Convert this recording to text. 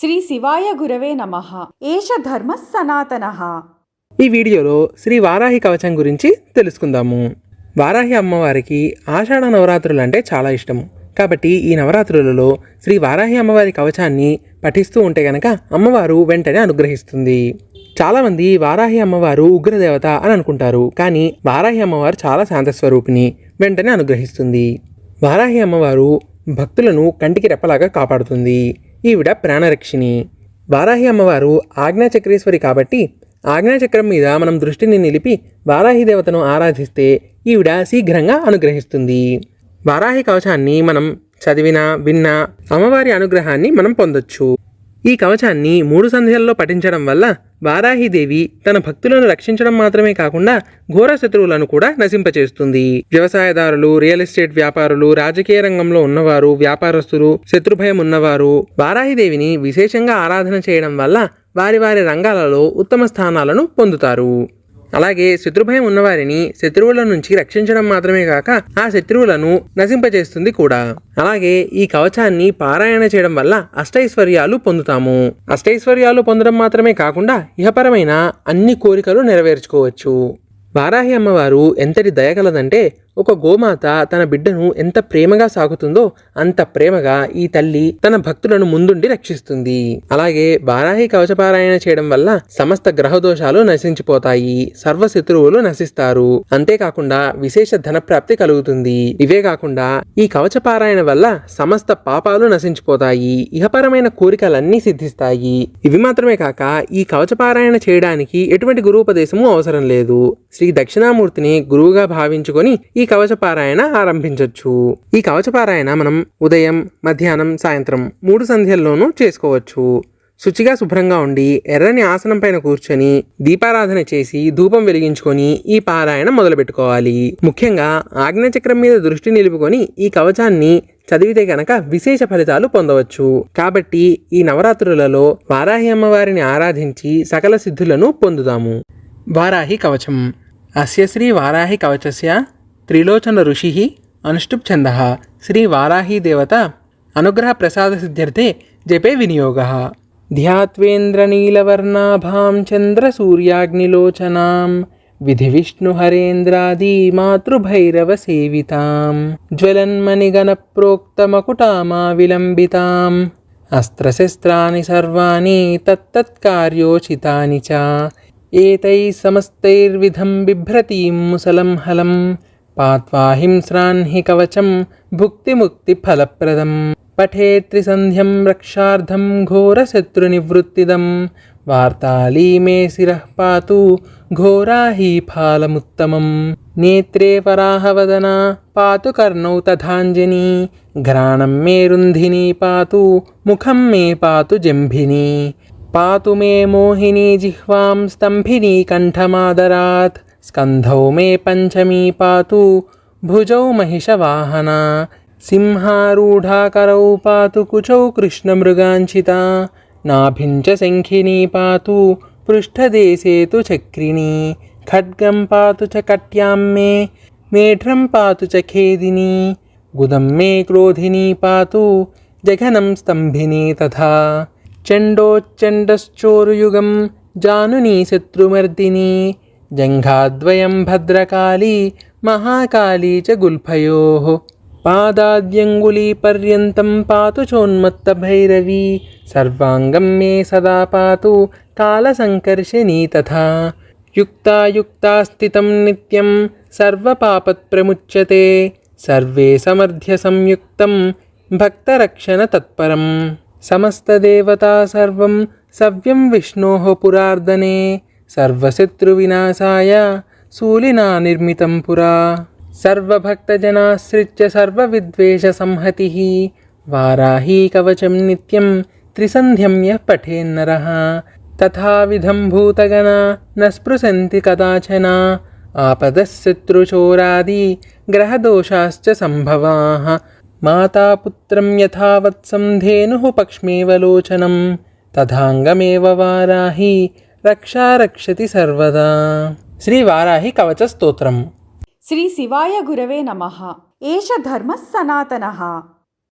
శ్రీ శివాయ గురవే నమ. ఏష ధర్మ సనాతన. ఈ వీడియోలో శ్రీ వారాహి కవచం గురించి తెలుసుకుందాము. వారాహి అమ్మవారికి ఆషాఢ నవరాత్రులు అంటే చాలా ఇష్టము కాబట్టి ఈ నవరాత్రులలో శ్రీ వారాహి అమ్మవారి కవచాన్ని పఠిస్తూ ఉంటే గనక అమ్మవారు వెంటనే అనుగ్రహిస్తుంది. చాలామంది వారాహి అమ్మవారు ఉగ్రదేవత అని అనుకుంటారు. కానీ వారాహి అమ్మవారు చాలా శాంతస్వరూపిణి వెంటనే అనుగ్రహిస్తుంది. వారాహి అమ్మవారు భక్తులను కంటికి రెప్పలాగా కాపాడుతుంది. ఈవిడ ప్రాణరక్షిణి. వారాహి అమ్మవారు ఆజ్ఞాచక్రేశ్వరి కాబట్టి ఆజ్ఞాచక్రం మీద మనం దృష్టిని నిలిపి వారాహి దేవతను ఆరాధిస్తే ఈవిడ శీఘ్రంగా అనుగ్రహిస్తుంది. వారాహి కవచాన్ని మనం చదివినా విన్నా అమ్మవారి అనుగ్రహాన్ని మనం పొందొచ్చు. ఈ కవచాన్ని మూడు సంధ్యల్లో పఠించడం వల్ల వారాహిదేవి తన భక్తులను రక్షించడం మాత్రమే కాకుండా ఘోర శత్రువులను కూడా నశింపచేస్తుంది. వ్యవసాయదారులు రియల్ ఎస్టేట్ వ్యాపారులు రాజకీయ రంగంలో ఉన్నవారు వ్యాపారస్తులు శత్రుభయం ఉన్నవారు వారాహిదేవిని విశేషంగా ఆరాధన చేయడం వల్ల వారి వారి రంగాలలో ఉత్తమ స్థానాలను పొందుతారు. అలాగే శత్రుభయం ఉన్నవారిని శత్రువుల నుంచి రక్షించడం మాత్రమే కాక ఆ శత్రువులను నశింపజేస్తుంది కూడా. అలాగే ఈ కవచాన్ని పారాయణ చేయడం వల్ల అష్టైశ్వర్యాలు పొందుతాము. అష్టైశ్వర్యాలు పొందడం మాత్రమే కాకుండా ఇహపరమైన అన్ని కోరికలు నెరవేర్చుకోవచ్చు. వారాహి అమ్మవారు ఎంతటి దయగలదంటే ఒక గోమాత తన బిడ్డను ఎంత ప్రేమగా సాగుతుందో అంత ప్రేమగా ఈ తల్లి తన భక్తులను ముందుండి రక్షిస్తుంది. అలాగే వారాహి కవచపారాయణ చేయడం వల్ల సమస్త గ్రహ దోషాలు నశించిపోతాయి సర్వ శత్రువులు నశిస్తారు. అంతేకాకుండా విశేష ధనప్రాప్తి కలుగుతుంది. ఇవే కాకుండా ఈ కవచపారాయణ వల్ల సమస్త పాపాలు నశించిపోతాయి ఇహపరమైన కోరికలన్నీ సిద్ధిస్తాయి. ఇవి మాత్రమే కాక ఈ కవచపారాయణ చేయడానికి ఎటువంటి గురువుపదేశము అవసరం లేదు. శ్రీ దక్షిణామూర్తిని గురువుగా భావించుకొని ఈ కవచపారాయణ ఆరంభించవచ్చు ఈ కవచపారాయణ మనం ఉదయం మధ్యాహ్నం సాయంత్రం మూడు సంధ్యల్లోనూ చేసుకోవచ్చు. శుచిగా శుభ్రంగా ఉండి ఎర్రని ఆసనం పైన కూర్చొని దీపారాధన చేసి ధూపం వెలిగించుకొని ఈ పారాయణ మొదలుపెట్టుకోవాలి. ముఖ్యంగా ఆజ్ఞచక్రం మీద దృష్టి నిలుపుకొని ఈ కవచాన్ని చదివితే గనక విశేష ఫలితాలు పొందవచ్చు. కాబట్టి ఈ నవరాత్రులలో వారాహి అమ్మవారిని ఆరాధించి సకల సిద్ధులను పొందుదాము. వారాహి కవచం. అస్య శ్రీ వారాహి కవచస్య త్రిలోచన ఋషి అనుష్టుప్ ఛంద శ్రీ వారాహి దేవత అనుగ్రహ ప్రసాద సిద్ధ్యర్థే జపే వినియోగ ధ్యాత్వేంద్రనీలవర్ణాభాం చంద్రసూర్యాగ్నిలోచనాం విధి విష్ణుహరేంద్రాదీ మాతృభైరవ సేవితాం జ్వలన్మణిగణ ప్రోక్తమకుటామా విలంబితాం అస్త్రశస్త్రాని సర్వాణి తత్తత్కార్యోచితాని చ ఏతై సమస్తైర్విధం బిభ్రతీం ముసలం హలం పాత్వాహింస్రాన్హి కవచం భుక్తిముక్తిఫలప్రదం. పఠేత్రిసంధ్యం రక్షార్థం వార్తాళీ మే శిర పాతు ఘోరాహీ ఘోరాహీఫాలముత్తమం నేత్రే వరాహవదనా పాతు కర్ణౌ తథాంజని ఘ్రాణం మే రుంధిని పాతు ముఖం మే పాతు జంభిని. पातु मे मोहिनी जिह्वां स्तम्भिनी कण्ठमादरात्। स्कन्धौ मे पञ्चमी पातु, भुजौ महिषवाहना। सिंहारूढाकरौ पातु, कुचौ कृष्णमृगाञ्चिता। नाभिं च शङ्खिनी पातु, पृष्ठदेशे तु चक्रिणी। खड्गं पातु च कट्यां मे मेढ्रं पातु च खेदिनी। गुदं मे क्रोधिनी पातु, जघनं स्तम्भिनी तथा। చండోచ్చండశ్చోరుయుగం జానుని శత్రుమర్దిని జంఘాద్వయం భద్రకాళీ మహాకాళీ చ గుల్ఫయో పాదాద్యంగులీ పర్యంతం పాతు చోన్మత్తభైరవీ సర్వాంగం మే సదా పాతు కాలసంకర్షణీ తథా యుక్తాయుక్తాస్థితం నిత్యం సర్వపాపత్ప్రముచ్యతే సర్వే సమర్థ్య సంయుక్తం భక్తరక్షణ తత్పరం समस्तदेवता सर्वं सव्यं विष्णोः पुरार्दने, सर्वशत्रुविनाशाय शूलिना निर्मितं पुरा। सर्वभक्तजनाश्रित्य सर्वविद्वेषसंहतिः, वाराही कवचं नित्यं त्रिसन्ध्यं यः पठेन्नरः तथाविधं भूतगणा न स्पृशन्ति कदाचन, आपदः शत्रुचोरादि ग्रहदोषाश्च सम्भवाः। మాతాపుత్రం యథావత్సం ధేనుః పక్ష్మేవలోచనం తథాంగమేవ వారాహి రక్షా రక్షతి సర్వదా. శ్రీ వారాహి కవచ స్తోత్రం. శ్రీ శివాయ గురవే నమ. ఏష ధర్మ సనాతన.